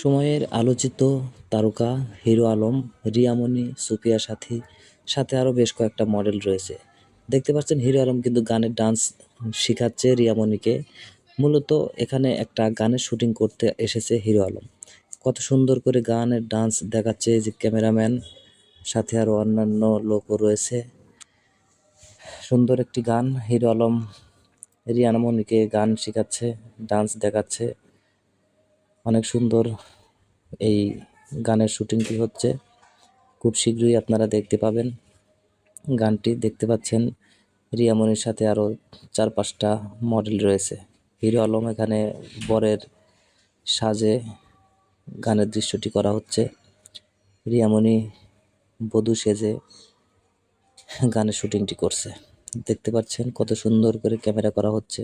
সময়ের আলোচিত তারকা, হিরো আলম, রিয়ামণি সুফিয়া সাথী, সাথে আরও বেশ কয়েকটা মডেল রয়েছে। দেখতে পাচ্ছেন, হিরো আলম কিন্তু গানের ডান্স শেখাচ্ছে রিয়ামণিকে। মূলত এখানে একটা গানের শুটিং করতে এসেছে হিরো আলম। কত সুন্দর করে গানের ডান্স দেখাচ্ছে যে ক্যামেরাম্যান, সাথে আরও অন্যান্য লোকও রয়েছে। সুন্দর একটি গান, হিরো আলম রিয়ামণিকে গান শেখাচ্ছে, ডান্স দেখাচ্ছে। অনেক সুন্দর এই গানের শুটিংটি হচ্ছে। খুব শীঘ্রই আপনারা দেখতে পাবেন গানটি। দেখতে পাচ্ছেন রিয়ামনির সাথে আরও চার পাঁচটা মডেল রয়েছে। হিরো আলম এখানে বরের সাজে গানের দৃশ্যটি করা হচ্ছে। রিয়ামণি বধূ সেজে গানের শুটিংটি করছে। দেখতে পাচ্ছেন কত সুন্দর করে ক্যামেরা করা হচ্ছে।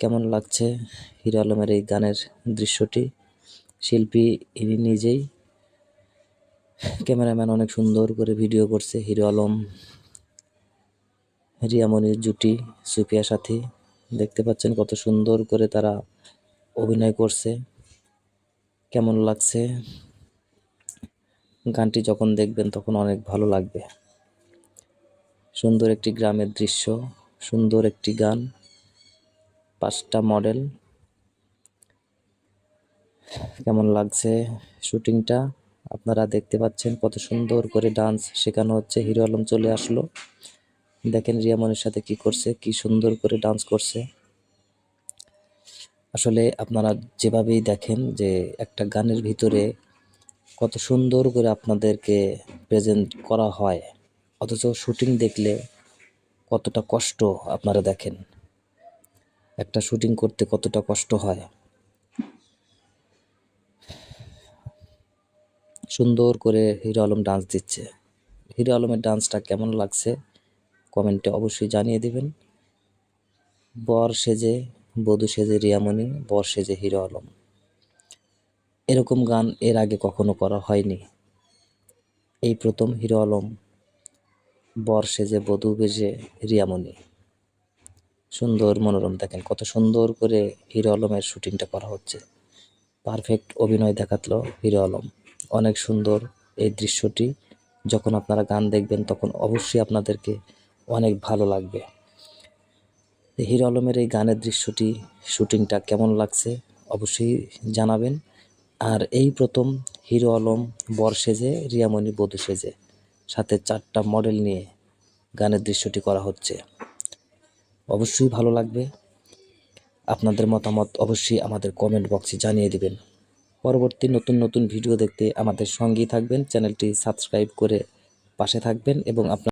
কেমন লাগছে হিরো আলমের এই গানের দৃশ্যটি? শিল্পী ইনি নিজেই ক্যামেরাম্যান অনেক সুন্দর করে ভিডিও করছে হিরো আলম, রিয়ামণির জুটি, সুফিয়া সাথী। দেখতে পাচ্ছেন কত সুন্দর করে তারা অভিনয় করছে। কেমন লাগছে? গানটি যখন দেখবেন তখন অনেক ভালো লাগবে। সুন্দর একটি গ্রামের দৃশ্য, সুন্দর একটি গান। পাঁচটা মডেল। কেমন লাগছে শুটিংটা? আপনারা দেখতে পাচ্ছেন কত সুন্দর করে ডান্স শেখানো হচ্ছে। হিরো আলম চলে আসলো। দেখেন রিয়ামনের সাথে কি করছে, কি সুন্দর করে ডান্স করছে। আসলে আপনারা যেভাবেই দেখেন যে একটা গানের ভিতরে কত সুন্দর করে আপনাদেরকে প্রেজেন্ট করা হয়, অথচ শুটিং দেখলে কতটা কষ্ট আপনারা দেখেন। একটা শুটিং করতে কতটা কষ্ট হয়? সুন্দর করে হিরো আলম ডান্স দিচ্ছে। হিরো আলমের ডান্সটা কেমন লাগছে? কমেন্টে অবশ্যই জানিয়ে দিবেন। বর সেজে, বধূ সেজে রিয়ামণি, বর সেজে হিরো আলম। এরকম গান এর আগে কখনো করা হয়নি। এই প্রথম হিরো আলম, বর সেজে, বধূ বেজে রিয়ামণি। সুন্দর মনোরম দেখেন, কত সুন্দর করে হিরো আলমের শুটিংটা করা হচ্ছে। পারফেক্ট অভিনয় দেখাতলো হিরো আলম। অনেক সুন্দর এই দৃশ্যটি। যখন আপনারা গান দেখবেন, তখন অবশ্যই আপনাদেরকে অনেক ভালো লাগবে। হিরো আলমের এই গানের দৃশ্যটি, শুটিংটা কেমন লাগছে অবশ্যই জানাবেন। আর এই প্রথম হিরো আলম বর সেজে, রিয়ামণি বধূ সেজে, সাথে চারটা মডেল নিয়ে গানের দৃশ্যটি করা হচ্ছে। অবশ্যই ভালো লাগবে। আপনাদের মতামত অবশ্যই আমাদের কমেন্ট বক্সে জানিয়ে দিবেন। পরবর্তী নতুন নতুন ভিডিও দেখতে আমাদের সঙ্গেই থাকবেন। চ্যানেলটি সাবস্ক্রাইব করে পাশে থাকবেন এবং আপনার